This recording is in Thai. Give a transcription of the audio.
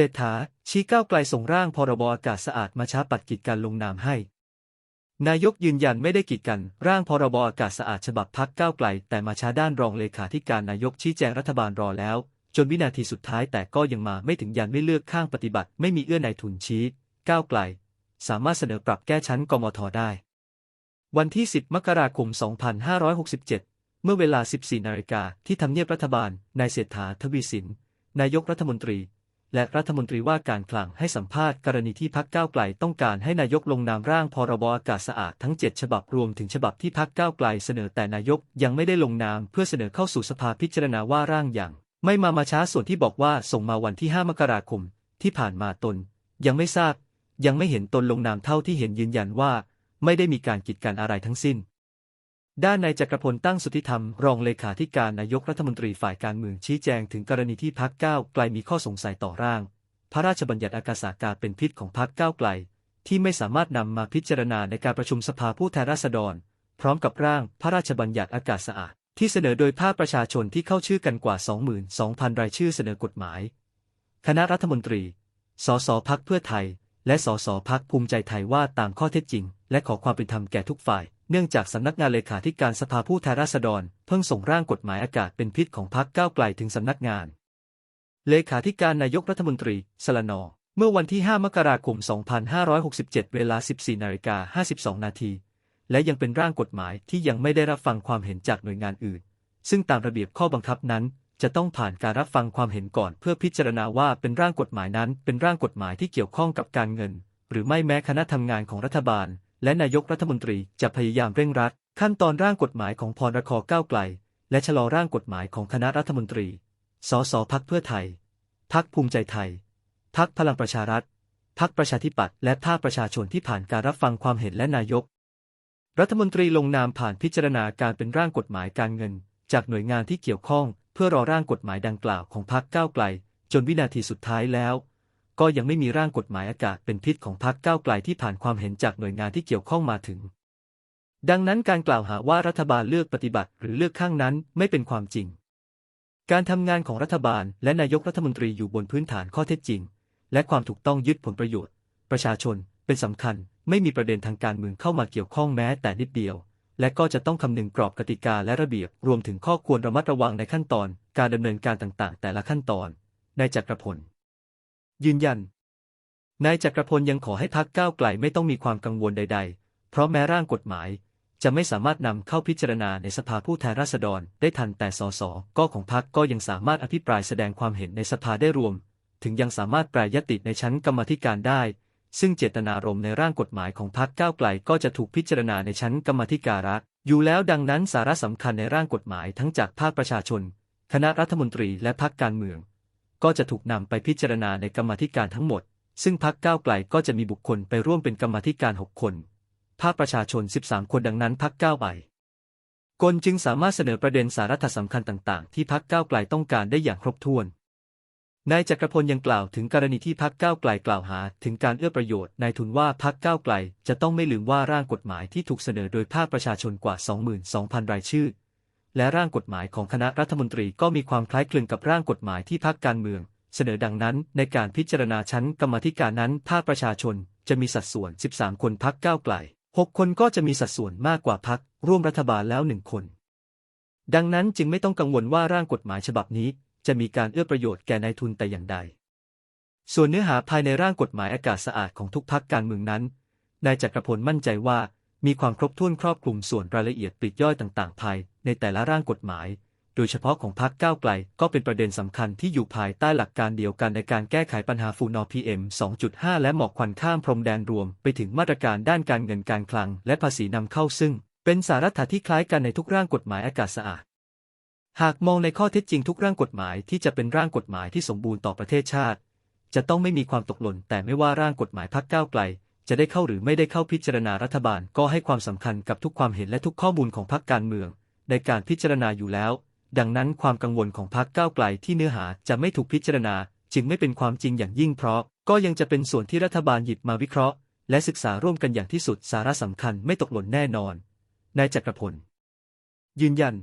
เศรษฐา ชี้ก้าวไกลส่งร่างพรบอากาศสะอาดมาช้าปัดกิจการลงนามให้ นายกยืนยันไม่ได้กีดกันร่างพรบอากาศสะอาดฉบับพักก้าวไกล แต่มาช้าด้านรองเลขาธิการนายกชี้แจงรัฐบาลรอแล้ว จนวินาทีสุดท้ายแต่ก็ยังมาไม่ถึงยันไม่เลือกข้างปฏิบัติ ไม่มีเอื้อในทุนชี้ ก้าวไกล สามารถเสนอปรับแก้ชั้นกมทได้ วันที่ 10 มกราคม 2567 เมื่อเวลา 14นาฬิกาที่ทำเนียบรัฐบาลนายเศรษฐาทวีสินนายกรัฐมนตรี และรัฐมนตรีว่าการคลังให้สัมภาษณ์กรณีที่พักก้าวไกลต้องการให้นายกลงนามร่างพรบอากาศสะอาดทั้ง 7 ฉบับรวมถึงฉบับที่พักก้าวไกลเสนอแต่นายกยังไม่ได้ลงนามเพื่อเสนอเข้าสู่สภาพิจารณาว่าร่างอย่าง ไม่มามาช้าส่วนที่บอกว่าส่งมาวันที่ 5 มกราคม ที่ผ่านมาตน ยังไม่ทราบ ยังไม่เห็นตนลงนามเท่าที่เห็นยืนยันว่า ไม่ได้มีการกีดกันอะไรทั้งสิ้น ด้านนายจักรพลตั้งสุทธิธรรม รองเลขาธิการนายกรัฐมนตรีฝ่ายการเมืองชี้แจงถึงกรณีที่พักก้าวไกลมีข้อสงสัยต่อร่าง พระราชบัญญัติอากาศากาศเป็นพิษของพักก้าวไกล ที่ไม่สามารถนำมาพิจารณาในการประชุมสภาผู้แทนราษฎร พร้อมกับร่างพระราชบัญญัติอากาศสะอาด ที่เสนอโดยภาคประชาชนที่เข้าชื่อกันกว่า 22,000 รายชื่อเสนอกฎหมาย คณะรัฐมนตรี สสพักเพื่อไทย และสสพักภูมิใจไทยว่าตามข้อเท็จจริง และขอความเป็นธรรมแก่ทุกฝ่าย เนื่องจากสำนักงานเลขาธิการสภาผู้แทนราษฎร เพิ่งส่งร่างกฎหมายอากาศเป็นพิษของพักก้าวไกลถึงสำนักงาน เลขาธิการนายกรัฐมนตรี สลนอเมื่อวันที่ 5 มกราคม 2567 เวลา 14นาฬิกา52 นาที และยังเป็นร่างกฎหมายที่ยังไม่ได้รับฟังความเห็นจากหน่วยงานอื่น ซึ่งตามระเบียบข้อบังคับนั้น จะต้องผ่านการรับฟังความเห็นก่อน เพื่อพิจารณาว่าเป็นร่างกฎหมายนั้น เป็นร่างกฎหมายที่เกี่ยวข้องกับการเงิน หรือไม่แม้คณะทำงานของรัฐบาล และนายกรัฐมนตรีจะพยายามเร่งรัด ขั้นตอนร่างกฎหมายของพรรคก้าวไกล และชะลอร่างกฎหมายของคณะรัฐมนตรี สสพักเพื่อไทย พักภูมิใจไทย พักพลังประชารัฐ พักประชาธิปัตย์และภาคประชาชนที่ผ่านการรับฟังความเห็นและนายก รัฐมนตรีลงนามผ่านพิจารณาการเป็นร่างกฎหมายการเงิน จากหน่วยงานที่เกี่ยวข้อง เพื่อรอร่างกฎหมายดังกล่าวของพักก้าวไกล จนวินาทีสุดท้ายแล้ว ก็ยังไม่มีร่างกฎหมายอากาศเป็นพิษของพักก้าวไกลที่ผ่านความเห็นจากหน่วยงานที่เกี่ยวข้องมาถึง ดังนั้นการกล่าวหาว่ารัฐบาลเลือกปฏิบัติหรือเลือกข้างนั้นไม่เป็นความจริง การทำงานของรัฐบาลและนายกรัฐมนตรีอยู่บนพื้นฐานข้อเท็จจริง และความถูกต้องยึดผลประโยชน์ ประชาชนเป็นสำคัญไม่มีประเด็นทางการเมืองเข้ามาเกี่ยวข้องแม้แต่นิดเดียว และก็จะต้องคำนึงกรอบกติกาและระเบียบ รวมถึงข้อควรระมัดระวังในขั้นตอน การดำเนินการต่างๆ แต่ละขั้นตอน ในจักรพล ยืนยัน นายจักรพลยังขอให้พักก้าวไกลไม่ต้องมีความกังวลใด ๆ เพราะแม้ร่างกฎหมาย จะไม่สามารถนำเข้าพิจารณาในสภาผู้แทนราษฎรได้ทันแต่สสก็ของพักก็ยังสามารถอภิปรายแสดงความเห็นในสภาได้รวม ถึงยังสามารถแปรยติในชั้นกรรมธิการได้ ซึ่งเจตนารมณ์ในร่างกฎหมายของพรรคก้าวไกลก็จะถูกพิจารณาในชั้นกรรมธิการะอยู่แล้วดังนั้นสาระสำคัญในร่างกฎหมายทั้งจากภาคประชาชน คณะรัฐมนตรีและพรรคการเมือง ก็จะถูกนำไปพิจารณาในกรรมธิการทั้งหมด ซึ่งพรรคก้าวไกลก็จะมีบุคคลไปร่วมเป็นกรรมธิการ 6 คน ภาคประชาชน 13 คนดังนั้นพรรคก้าวไกลกลจึงสามารถเสนอประเด็นสาระสำคัญต่าง ๆ ที่พรรคก้าวไกลต้องการได้อย่างครบถ้วนนายจักรพลยังกล่าวถึงกรณีที่พักก้าวไกลกล่าวหา ถึงการเอื้อประโยชน์นายทุนว่าพักก้าวไกลจะต้องไม่ลืมว่าร่างกฎหมายที่ถูกเสนอโดยภาคประชาชนกว่า 22,000 รายชื่อ และร่างกฎหมายของคณะรัฐมนตรีก็มีความคล้ายคลึงกับร่างกฎหมายที่พักการเมือง เสนอดังนั้น ในการพิจารณาชั้นกรรมธิการนั้นภาคประชาชนจะมีสัดส่วน 13 คนพักก้าวไกล 6 คนก็จะมีสัดส่วนมากกว่าพักร่วมรัฐบาลแล้วหนึ่งคน ดังนั้นจึงไม่ต้องกังวลว่าร่างกฎหมายฉบับนี้ จะมีการเอื้อประโยชน์แก่นายทุนแต่อย่างใด ส่วนเนื้อหาภายในร่างกฎหมายอากาศสะอาดของทุกพักการเมืองนั้น นายจักรพลมั่นใจว่า มีความครบถ้วนครอบคลุมส่วนรายละเอียดปลีกย่อยต่างๆ ภายในแต่ละร่างกฎหมาย โดยเฉพาะของพักก้าวไกลก็เป็นประเด็นสำคัญที่อยู่ภายใต้หลักการเดียวกันในการแก้ไขปัญหาฝุ่น PM 2.5 และหมอกควันข้ามพรมแดนรวม ไปถึงมาตรการด้านการเงินการคลัง และภาษีนำเข้าซึ่ง เป็นสาระที่คล้ายกันในทุกร่างกฎหมายอากาศสะอาด หากมองในข้อเท็จจริงทุกร่างกฎหมายที่จะเป็นร่างกฎหมายที่สมบูรณ์ต่อประเทศชาติ จะต้องไม่มีความตกหล่นแต่ไม่ว่าร่างกฎหมายพักก้าวไกล จะได้เข้าหรือไม่ได้เข้าพิจารณารัฐบาลก็ให้ความสำคัญกับทุกความเห็นและทุกข้อมูลของพักการเมือง ในการพิจารณาอยู่แล้ว ดังนั้นความกังวลของพักก้าวไกลที่เนื้อหาจะไม่ถูกพิจารณา จึงไม่เป็นความจริงอย่างยิ่งเพราะ ก็ยังจะเป็นส่วนที่รัฐบาลหยิบมาวิเคราะห์ และศึกษาร่วมกันอย่างที่สุดสาระสำคัญไม่ตกหล่นแน่นอนนายจักรพลยืนยัน